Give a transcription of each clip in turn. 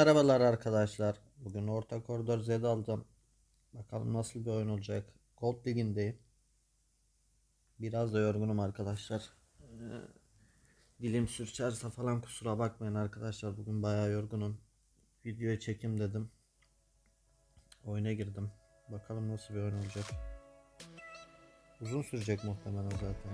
merhabalar arkadaşlar. Bugün orta koridor Z alacağım. Bakalım nasıl bir oyun olacak. Gold ligindeyim. Biraz da yorgunum arkadaşlar. Ee, Dilim sürçerse falan kusura bakmayın arkadaşlar. Bugün bayağı yorgunum. Videoya çekim dedim. Oyuna girdim. Bakalım nasıl bir oyun olacak. Uzun sürecek muhtemelen zaten.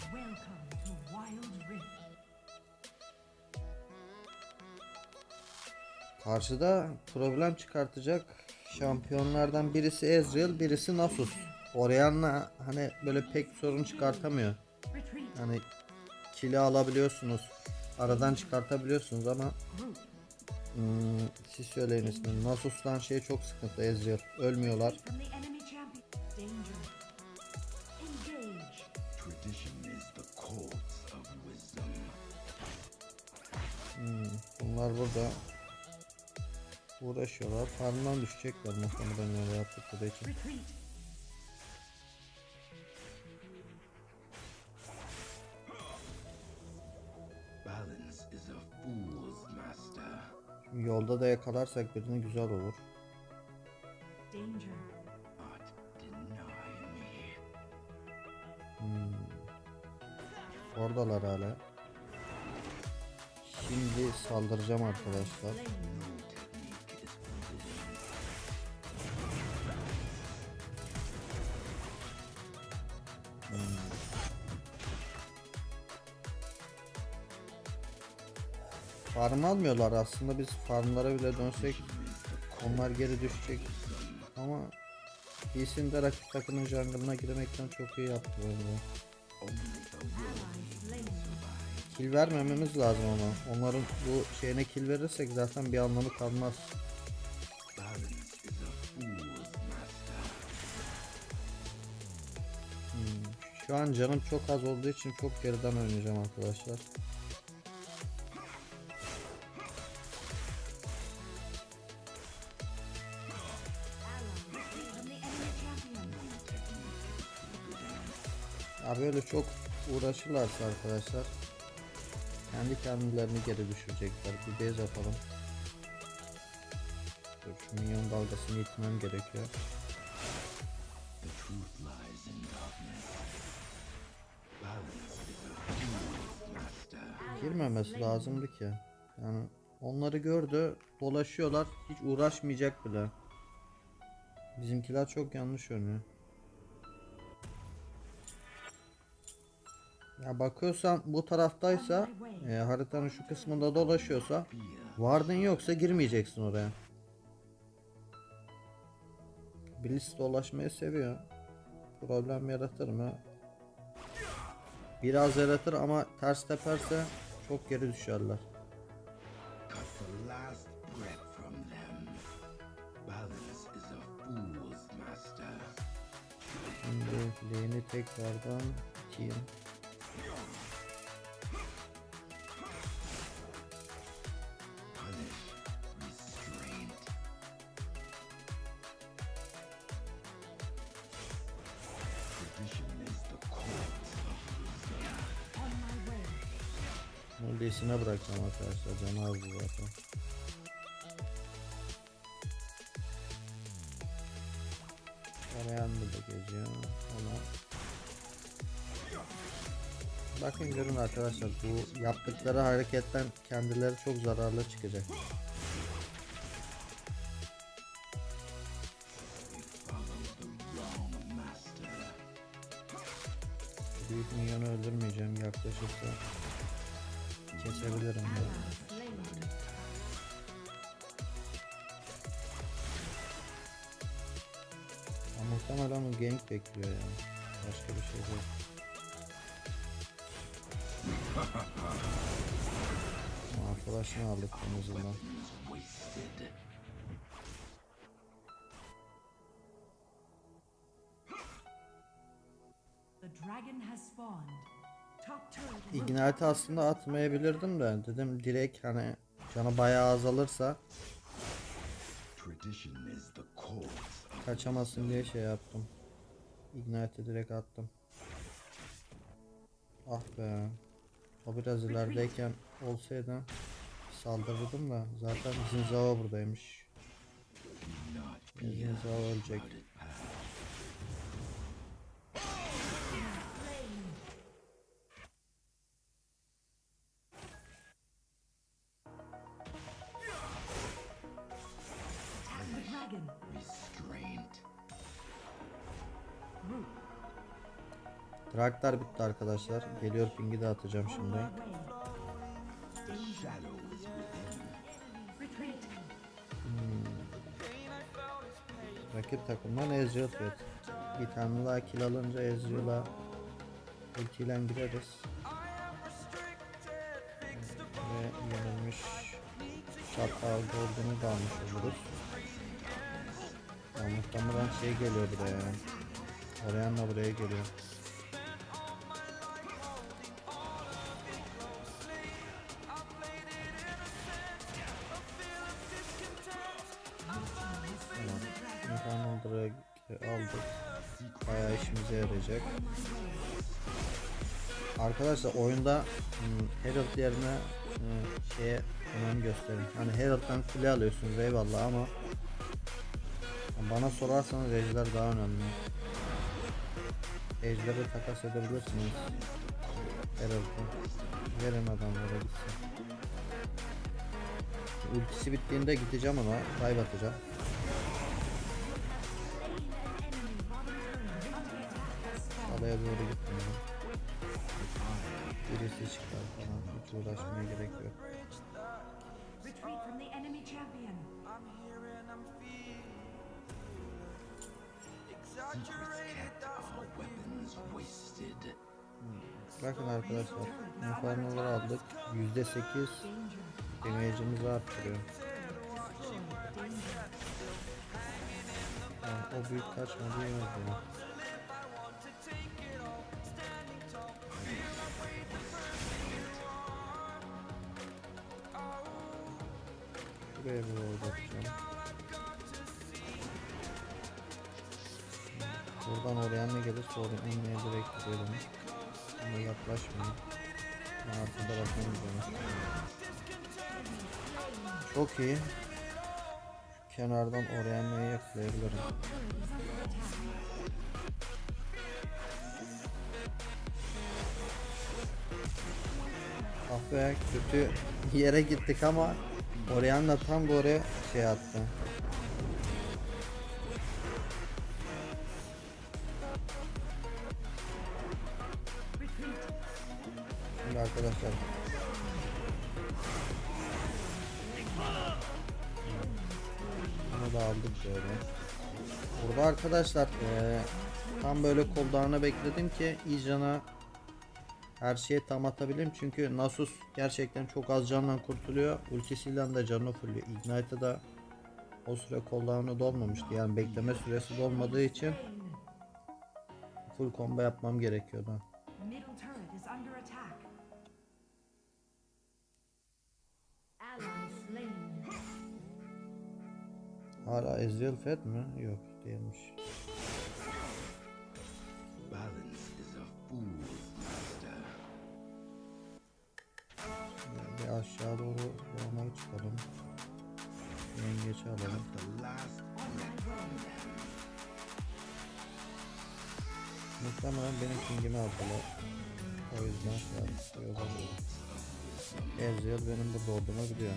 Welcome Karşıda problem çıkartacak şampiyonlardan birisi Ezreal, birisi Nasus. Orianna hani böyle pek sorun çıkartamıyor. Hani kili alabiliyorsunuz. Aradan çıkartabiliyorsunuz ama hmm, siz söyleyin ismini. Nasus'tan şey çok sıkıntı Ezreal. Ölmüyorlar. Hmm, bunlar burada uğraşıyorlar. Farmdan düşecekler muhtemelen öyle yaptıkları için. Retreat. Balance is a fool's master. Şimdi yolda da yakalarsak birini güzel olur. Danger. But deny me. Oradalar hala. Şimdi saldıracağım arkadaşlar. Farm almıyorlar aslında biz farmlara bile dönsek onlar geri düşecek. Ama de rakip takımın jungle'ına girmekten çok iyi yaptı bence. Kill vermememiz lazım ama. Onların bu şeyine kill verirsek zaten bir anlamı kalmaz. Şu an canım çok az olduğu için çok geriden oynayacağım arkadaşlar. Ya böyle çok uğraşırlarsa arkadaşlar kendi kendilerini geri düşürecekler. Bir base atalım. Dur şu minyon dalgasını itmem gerekiyor. Master. Girmemesi lazımdı ki. Yani onları gördü, dolaşıyorlar, hiç uğraşmayacak bile. Bizimkiler çok yanlış oynuyor. Ya bakıyorsan bu taraftaysa, e, haritanın şu kısmında dolaşıyorsa, vardın yoksa girmeyeceksin oraya. Blitz dolaşmayı seviyor. Problem yaratır mı? Biraz yaratır ama ters teperse çok geri düşerler. Cut the last breath Lane'ine bırakacağım arkadaşlar. Canı azdı zaten. Arayan da geziyor. Ama Bakın görün arkadaşlar bu yaptıkları hareketten kendileri çok zararlı çıkacak. Büyük minyonu öldürmeyeceğim yaklaşırsa kesebilirim de. Slain. Ama muhtemelen o gank bekliyor yani. Başka bir şey değil. Arkadaşını aldık en azından. The dragon has spawned. Ignite aslında atmayabilirdim de dedim direkt hani canı bayağı azalırsa kaçamasın diye şey yaptım. Ignite'i direkt attım. Ah be. O biraz ilerideyken olsaydı saldırırdım da zaten Zinzao buradaymış. Zinzao ölecek. Traktör bitti arkadaşlar. Geliyor pingi de atacağım şimdi. Retreat. Rakip takımdan Ezreal Fed. Bir tane daha kill alınca Ezreal'a ultiyle gireriz. Ve yenilmiş Shadow Golden'u da almış oluruz. Ya muhtemelen şey geliyor buraya. Orianna buraya geliyor. Aldık. Bayağı işimize yarayacak. Arkadaşlar oyunda hmm, Herald yerine hmm, şeye önem gösterin. Hani Herald'dan kule alıyorsunuz eyvallah ama bana sorarsanız Ejder daha önemli. Ejder'i takas edebilirsiniz. Herald'ı. Verin adamlara gitsin. Ultisi bittiğinde gideceğim ona. Dive atacağım. Alaya doğru gitmiyorum. Birisi çıkar falan. Hiç uğraşmaya gerek yok. Bakın arkadaşlar. Inferno'ları aldık. %8 damage'imizi arttırıyor. Yani o büyük kaçmadı iyi oldu. Oraya inmeye direkt gidiyorum. Ama yaklaşmayın. Ben arkada ona. Çok iyi. Kenardan oraya neyi yakalayabilirim. Ah be kötü yere gittik ama tam da oraya şey attı. Arkadaşlar eee, tam böyle cooldown'ı bekledim ki Ijan'a her şeyi tam atabileyim çünkü Nasus gerçekten çok az canla kurtuluyor. Ultisiyle de canı fulluyor. Ignite'da da o süre cooldown'u dolmamıştı. Yani bekleme süresi dolmadığı için full combo yapmam gerekiyordu. Hala Ezreal Fed mi? Yok değilmiş. Balance is a fool's master. Bir aşağı doğru yormaya çıkalım. Yengeçi alalım. Muhtemelen benim pingimi aldılar. O yüzden şey yaptı. Yazamıyorum. Ezreal benim burada olduğumu biliyor.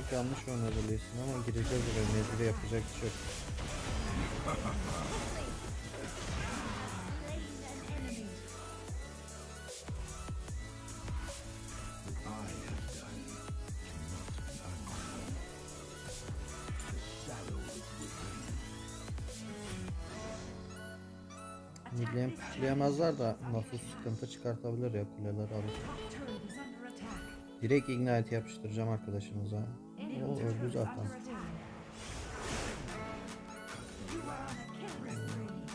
Çok yanlış oynadı Lee Sin ama gireceğiz buraya mecbur yapacak bir şey yok. Midlane pushlayamazlar da Nasus sıkıntı çıkartabilir ya under attack. Direkt ignite yapıştıracağım arkadaşınıza. O öldü zaten.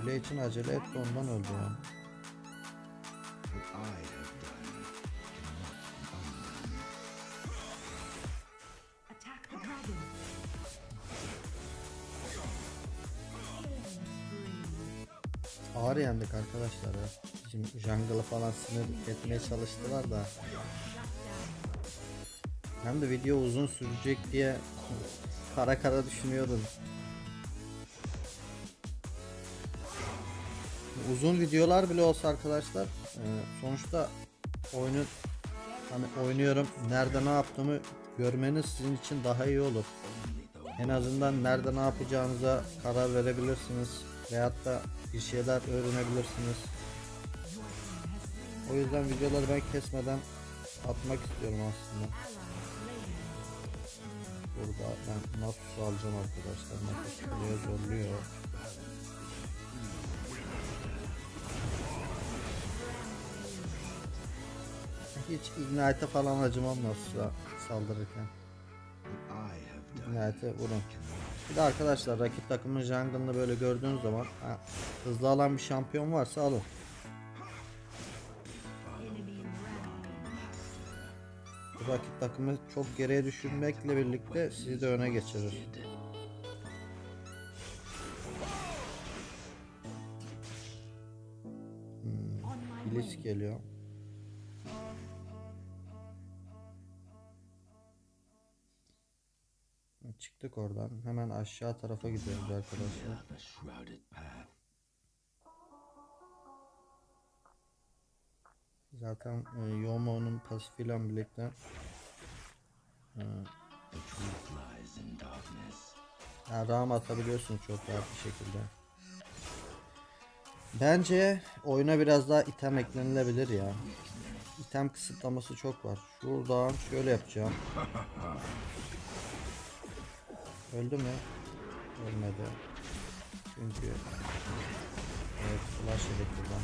Kule için acele etti ondan öldü yani. Ağır yendik arkadaşlar ya. Bizim jungle'ı falan sinir etmeye çalıştılar da. Hem de video uzun sürecek diye kara kara düşünüyordum. Uzun videolar bile olsa arkadaşlar e, sonuçta oyunu hani oynuyorum nerede ne yaptığımı görmeniz sizin için daha iyi olur. En azından nerede ne yapacağınıza karar verebilirsiniz veyahut da bir şeyler öğrenebilirsiniz. O yüzden videoları ben kesmeden atmak istiyorum aslında. Burada ben Nasus alacağım arkadaşlar. Nasus kuleye zorluyor. Hiç Ignite'e falan acımam Nasus'a saldırırken. Ignite'e vurun. Bir de arkadaşlar rakip takımın jungle'ını böyle gördüğünüz zaman ha, hızlı alan bir şampiyon varsa alın. Rakip takımı çok geriye düşürmekle birlikte sizi de öne geçirir. Way. geliyor. Çıktık oradan. Hemen aşağı tarafa gidiyoruz arkadaşlar. Zaten e, Yomo'nun pasifiyle birlikte darkness. yani ram atabiliyorsunuz çok rahat bir şekilde. Bence oyuna biraz daha item eklenilebilir ya. İtem kısıtlaması çok var. Şuradan şöyle yapacağım. Öldü mü? Ölmedi. Çünkü Evet flash yedik buradan.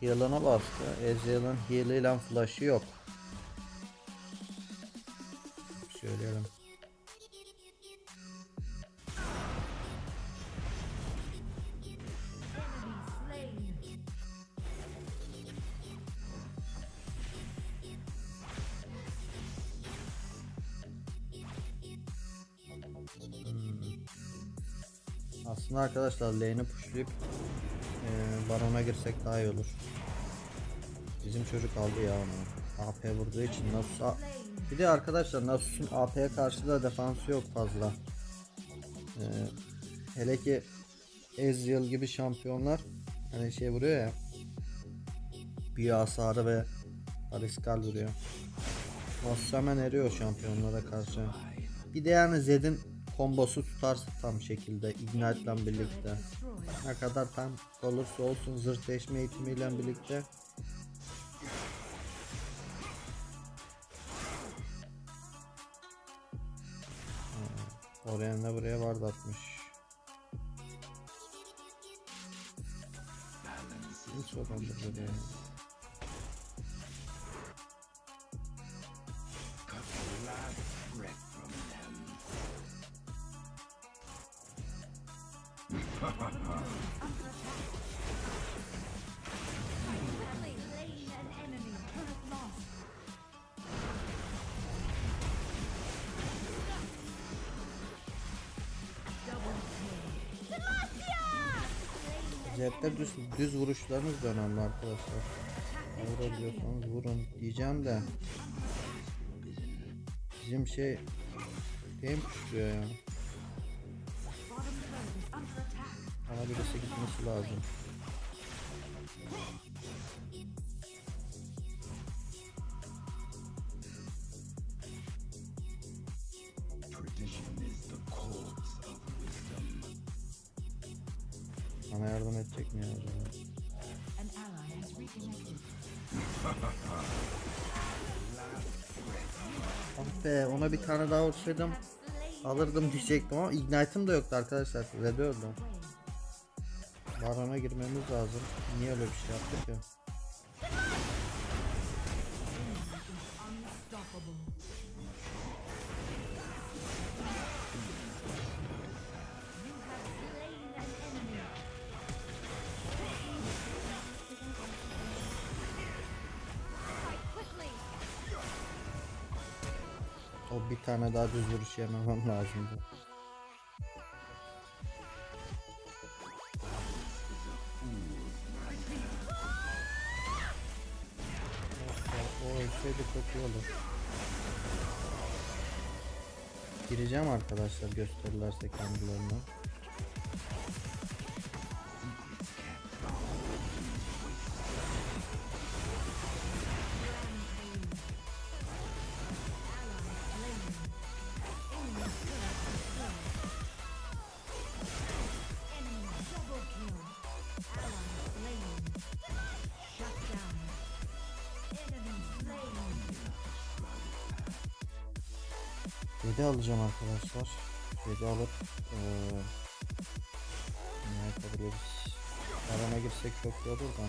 Heal'ına bastı. Ezreal'ın heal'iyle flash'ı yok. Söyleyelim. Slain. Aslında arkadaşlar lane'i pushlayıp barona girsek daha iyi olur. Bizim çocuk aldı ya onu. AP vurduğu için Nasus Bir de arkadaşlar Nasus'un AP'ye karşı da defansı yok fazla. E, hele ki Ezreal gibi şampiyonlar hani şey vuruyor ya. Bir hasarı ve Ariskal vuruyor. Nasus hemen eriyor şampiyonlara karşı. Bir de yani Zed'in kombosu tutarsa tam şekilde Ignite'la birlikte. Ne kadar tam olursa olsun zırh değişme eğitimiyle birlikte Oraya ne buraya vardı atmış. Hiç olmadı buraya. Cepte düz, düz vuruşlarınız önemli arkadaşlar. Vurabiliyorsanız vurun diyeceğim de. Bizim şey game puşluyor ya. Bana birisi gitmesi lazım. Bana yardım edecek mi ya acaba? Ah be ona bir tane daha vursaydım alırdım diyecektim ama Ignite'ım da yoktu arkadaşlar. Red öldüm. Barona girmemiz lazım. Niye öyle bir şey yaptık ya? O bir tane daha düz vuruş yememem lazımdı. O ölseydi iyi olur. Gireceğim arkadaşlar gösterirlerse kendilerine. Alacağım arkadaşlar. 7 alıp eee ne yapabiliriz? Arana girsek çok iyi olur da.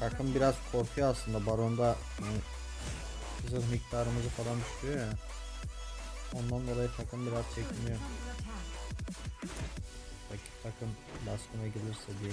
Takım biraz korkuyor aslında. Baron'da hani, zırh miktarımızı falan düşürüyor ya. Ondan dolayı takım biraz çekiniyor. Rakip takım baskına gelirse diye.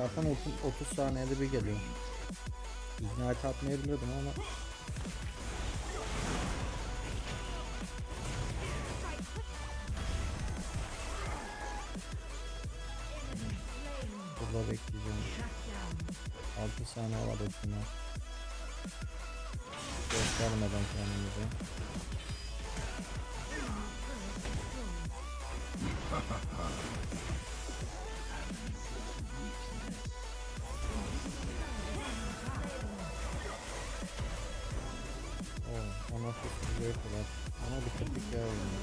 Zaten 30, 30 saniyede bir geliyor. İgnite atmayabilirdim ama burada bekleyeceğim. Shut down. 6 saniye var hepsine. Göstermeden kendimizi. Oo, ona tuttuğu kadar. Ona bitirdik ya oyunu.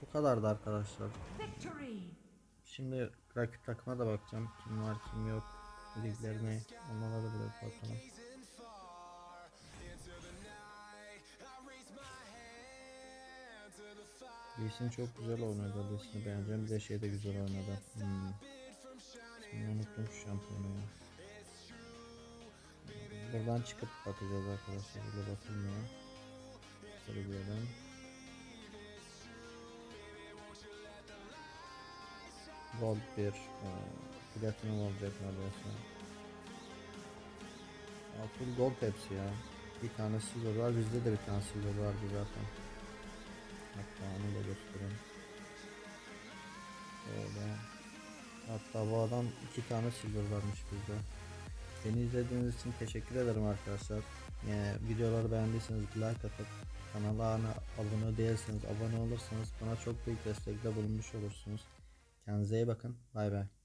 Bu kadardı arkadaşlar. Şimdi rakip takıma da bakacağım. Kim var kim yok. Liglerine onlara da biraz bakalım. Lee Sin çok güzel oynadı. Lee Sin'i beğeneceğim. Bir de şey de güzel oynadı. Hmm. Şimdi unuttum şu şampiyonu ya. Buradan çıkıp bakacağız arkadaşlar. Böyle bakılmıyor. Şöyle bir yerden. Gold 1 e, Platinum olacak neredeyse Full gold hepsi ya Bir tane silver var bizde de bir tane silver vardı zaten Hatta onu da göstereyim. Öyle Hatta bu adam iki tane silver varmış bizde. Beni izlediğiniz için teşekkür ederim arkadaşlar. Ee, Videoları beğendiyseniz like atıp Kanala abone değilseniz abone olursanız bana çok büyük destekte bulunmuş olursunuz. Kendinize iyi bakın. Bay bay.